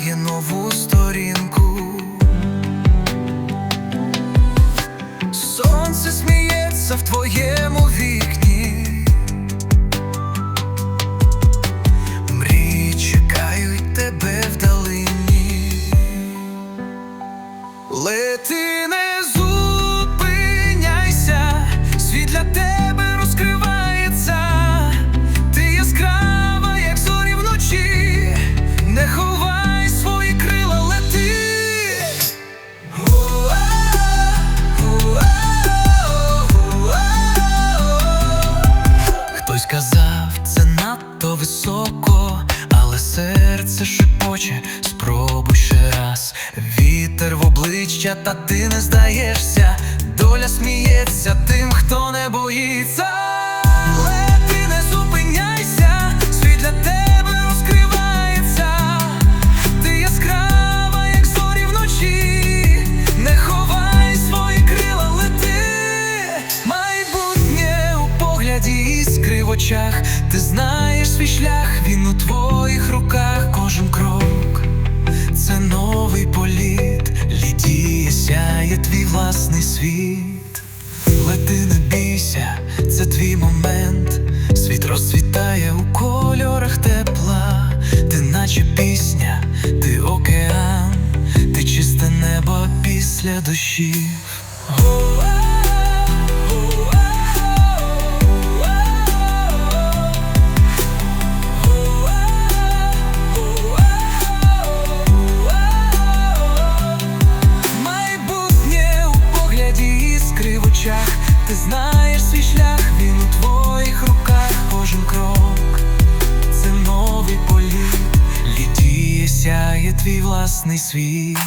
відкриває нову сторінку. Сонце сміється в твоєму надто високо, але серце шепоче, спробуй ще раз. Вітер в обличчя, та ти не здаєшся. Доля сміється тим, хто не боїться. Очах. Ти знаєш свій шлях, він у твоїх руках, кожен крок. Це новий політ, літіє, сяє твій власний світ. Лети, не бійся, це твій момент. Світ розцвітає у кольорах тепла. Ти наче пісня, ти океан, ти чисте небо після дощів. Очах. Ти знаєш свій шлях, він у твоїх руках, кожен крок. Це новий політ, літіє, сяє твій власний світ.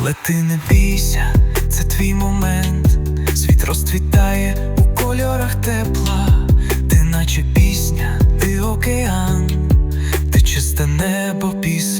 Лети, не бійся, це твій момент. Світ розцвітає кольорах тепла. Ти наче пісня, ти океан, ти чисте небо дощів.